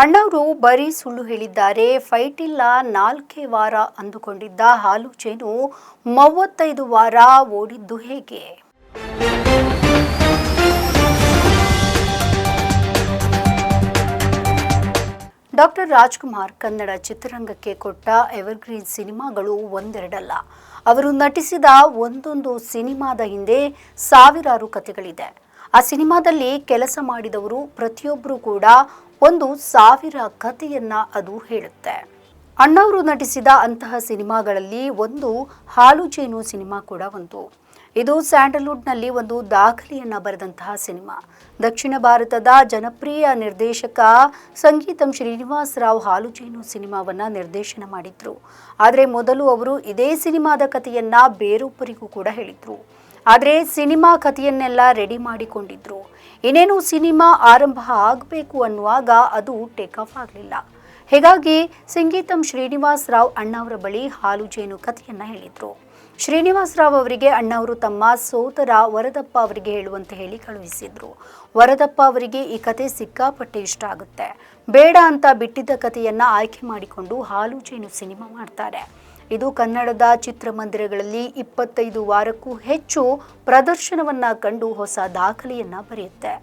ಅಣ್ಣವರು ಬರೀ ಸುಳ್ಳು ಹೇಳಿದ್ದಾರೆ. ಫೈಟ್ ಇಲ್ಲ, ನಾಲ್ಕೇ ವಾರ ಅಂದುಕೊಂಡಿದ್ದ ಹಾಲು ಚೇನು ಮೂವತ್ತೈದು ವಾರ ಓಡಿದ್ದು ಹೇಗೆ? ಡಾಕ್ಟರ್ ರಾಜ್ಕುಮಾರ್ ಕನ್ನಡ ಚಿತ್ರರಂಗಕ್ಕೆ ಕೊಟ್ಟ ಎವರ್ಗ್ರೀನ್ ಸಿನಿಮಾಗಳು ಒಂದೆರಡಲ್ಲ. ಅವರು ನಟಿಸಿದ ಒಂದೊಂದು ಸಿನಿಮಾದ ಹಿಂದೆ ಸಾವಿರಾರು ಕಥೆಗಳಿದೆ. ಆ ಸಿನಿಮಾದಲ್ಲಿ ಕೆಲಸ ಮಾಡಿದವರು ಪ್ರತಿಯೊಬ್ಬರು ಕೂಡ ಒಂದು ಸಾವಿರ ಕಥೆಯನ್ನ ಅದು ಹೇಳುತ್ತೆ. ಅಣ್ಣವರು ನಟಿಸಿದ ಅಂತಹ ಸಿನಿಮಾಗಳಲ್ಲಿ ಒಂದು ಹಾಲು ಜೇನು ಸಿನಿಮಾ ಕೂಡ ಒಂದು. ಇದು ಸ್ಯಾಂಡಲ್ವುಡ್ನಲ್ಲಿ ಒಂದು ದಾಖಲೆಯನ್ನ ಬರೆದಂತಹ ಸಿನಿಮಾ. ದಕ್ಷಿಣ ಭಾರತದ ಜನಪ್ರಿಯ ನಿರ್ದೇಶಕ ಸಂಗೀತಂ ಶ್ರೀನಿವಾಸ್ ರಾವ್ ಹಾಲು ಸಿನಿಮಾವನ್ನು ಸಿನಿಮಾವನ್ನ ನಿರ್ದೇಶನ ಮಾಡಿದ್ರು. ಆದರೆ ಮೊದಲು ಅವರು ಇದೇ ಸಿನಿಮಾದ ಕಥೆಯನ್ನ ಬೇರೊಬ್ಬರಿಗೂ ಕೂಡ ಹೇಳಿದ್ರು. ಆದರೆ ಸಿನಿಮಾ ಕಥೆಯನ್ನೆಲ್ಲ ರೆಡಿ ಮಾಡಿಕೊಂಡಿದ್ರು. ಇನ್ನೇನು ಸಿನಿಮಾ ಆರಂಭ ಆಗಬೇಕು ಅನ್ನುವಾಗ ಅದು ಟೇಕ್ ಆಫ್ ಆಗಲಿಲ್ಲ. ಹೀಗಾಗಿ ಸಂಗೀತಂ ಶ್ರೀನಿವಾಸ್ ರಾವ್ ಅಣ್ಣವರ ಬಳಿ ಹಾಲು ಜೇನು ಕಥೆಯನ್ನು ಹೇಳಿದರು. ಶ್ರೀನಿವಾಸ್ ರಾವ್ ಅವರಿಗೆ ಅಣ್ಣವರು ತಮ್ಮ ಸೋದರ ವರದಪ್ಪ ಅವರಿಗೆ ಹೇಳುವಂತೆ ಹೇಳಿ ಕಳುಹಿಸಿದ್ರು. ವರದಪ್ಪ ಅವರಿಗೆ ಈ ಕತೆ ಸಿಕ್ಕಾಪಟ್ಟೆ ಇಷ್ಟ ಆಗುತ್ತೆ. ಬೇಡ ಅಂತ ಬಿಟ್ಟಿದ್ದ ಕಥೆಯನ್ನ ಆಯ್ಕೆ ಮಾಡಿಕೊಂಡು ಹಾಲು ಜೇನು ಸಿನಿಮಾ ಮಾಡ್ತಾರೆ. ಇದು ಕನ್ನಡದ ಚಿತ್ರಮಂದಿರಗಳಲ್ಲಿ ಇಪ್ಪತ್ತೈದು ವಾರಕ್ಕೂ ಹೆಚ್ಚು ಪ್ರದರ್ಶನವನ್ನ ಕಂಡು ಹೊಸ ದಾಖಲೆಯನ್ನ ಬರೆಯುತ್ತೆ.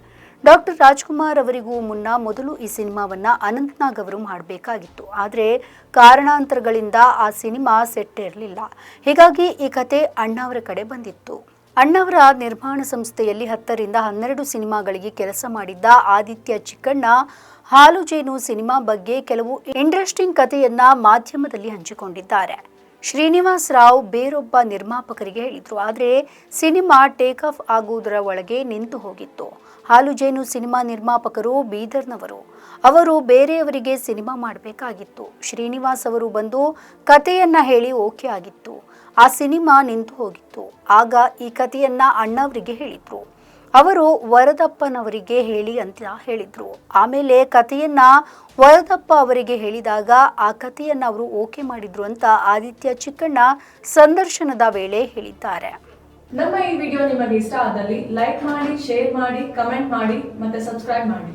ಡಾಕ್ಟರ್ ರಾಜ್ಕುಮಾರ್ ಅವರಿಗೂ ಮುನ್ನ ಮೊದಲು ಈ ಸಿನಿಮಾವನ್ನ ಅನಂತ್ನಾಗ್ ಅವರು ಮಾಡಬೇಕಾಗಿತ್ತು. ಆದರೆ ಕಾರಣಾಂತರಗಳಿಂದ ಆ ಸಿನಿಮಾ ಸೆಟ್ ಇರಲಿಲ್ಲ. ಹೀಗಾಗಿ ಈ ಕತೆ ಅಣ್ಣಾವರ ಕಡೆ ಬಂದಿತ್ತು. ಅಣ್ಣವರ ನಿರ್ಮಾಣ ಸಂಸ್ಥೆಯಲ್ಲಿ ಹತ್ತರಿಂದ ಹನ್ನೆರಡು ಸಿನಿಮಾಗಳಿಗೆ ಕೆಲಸ ಮಾಡಿದ್ದ ಆದಿತ್ಯ ಚಿಕ್ಕಣ್ಣ, ಹಾಲು ಜೇನು ಸಿನಿಮಾ ಬಗ್ಗೆ ಕೆಲವು ಇಂಟ್ರೆಸ್ಟಿಂಗ್ ಕಥೆಯನ್ನ ಮಾಧ್ಯಮದಲ್ಲಿ ಹಂಚಿಕೊಂಡಿದ್ದಾರೆ. ಶ್ರೀನಿವಾಸ್ ರಾವ್ ಬೇರೊಬ್ಬ ನಿರ್ಮಾಪಕರಿಗೆ ಹೇಳಿದ್ರು. ಆದರೆ ಸಿನಿಮಾ ಟೇಕ್ ಆಫ್ ಆಗುವುದರ ಒಳಗೆ ನಿಂತು ಹೋಗಿತ್ತು. ಹಾಲು ಜೇನು ಸಿನಿಮಾ ನಿರ್ಮಾಪಕರು ಬೀದರ್ನವರು. ಅವರು ಬೇರೆಯವರಿಗೆ ಸಿನಿಮಾ ಮಾಡಬೇಕಾಗಿತ್ತು. ಶ್ರೀನಿವಾಸ್ ಅವರು ಬಂದು ಕಥೆಯನ್ನ ಹೇಳಿ ಓಕೆ ಆಗಿತ್ತು. ಆ ಸಿನಿಮಾ ನಿಂತು ಹೋಗಿತ್ತು. ಆಗ ಈ ಕಥೆಯನ್ನ ಅಣ್ಣವರಿಗೆ ಹೇಳಿದ್ರು. ಅವರು ವರದಪ್ಪನವರಿಗೆ ಹೇಳಿ ಅಂತ ಹೇಳಿದ್ರು. ಆಮೇಲೆ ಕಥೆಯನ್ನ ವರದಪ್ಪ ಅವರಿಗೆ ಹೇಳಿದಾಗ ಆ ಕಥೆಯನ್ನ ಅವರು ಓಕೆ ಮಾಡಿದ್ರು ಅಂತ ಆದಿತ್ಯ ಚಿಕ್ಕಣ್ಣ ಸಂದರ್ಶನದ ವೇಳೆ ಹೇಳಿದ್ದಾರೆ. ನಮ್ಮ ಈ ವಿಡಿಯೋ ನಿಮಗೆ ಇಷ್ಟ ಆದಲ್ಲಿ ಲೈಕ್ ಮಾಡಿ, ಶೇರ್ ಮಾಡಿ, ಕಮೆಂಟ್ ಮಾಡಿ ಮತ್ತೆ ಸಬ್ಸ್ಕ್ರೈಬ್ ಮಾಡಿ.